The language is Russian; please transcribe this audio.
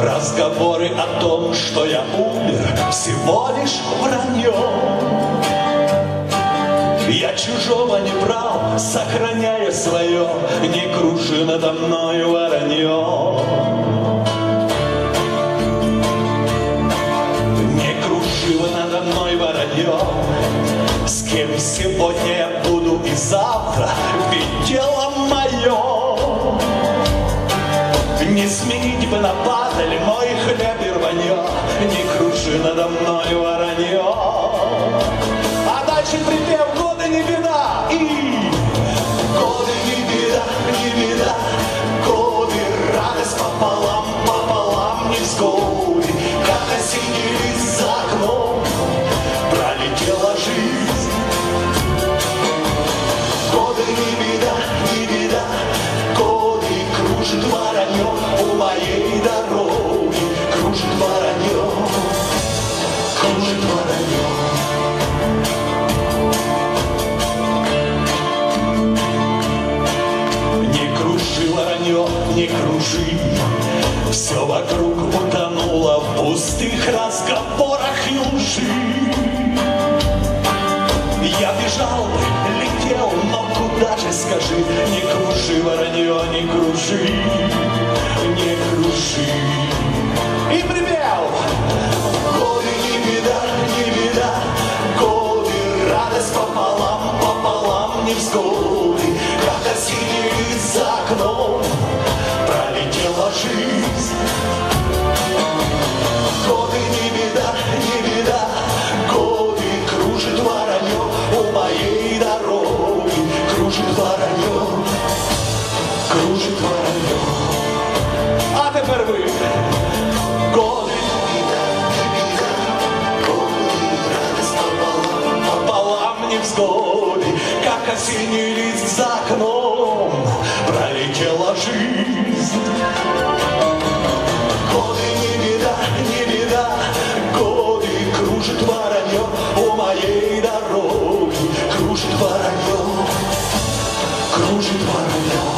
Разговоры о том, что я умер, всего лишь вранье. Я чужого не брал, сохраняя свое, Не кружи надо мной воронье. Не кружи надо мной воронье, С кем сегодня я буду и завтра, Ведь дело мое. Не сменить бы на падаль надо мной воронье. А дальше припев годы не беда и годы не беда, не беда, годы радость пополам, пополам не взгоды, как осенний лист за окном пролетела жизнь. Годы не беда, кружи, Все вокруг утонуло в пустых разговорах и лжи. Я бежал летел, но куда же скажи, Не кружи, воронье, не кружи, не кружи. И припев! вороньем, кружит вороньем. А тепер ви годи. Пополам невзгоды, как осенний лист за окном, пролетела жизнь. Годы не беда, не беда, годы кружит вороньем у моей дороги, кружит вороньем. longe para olhar.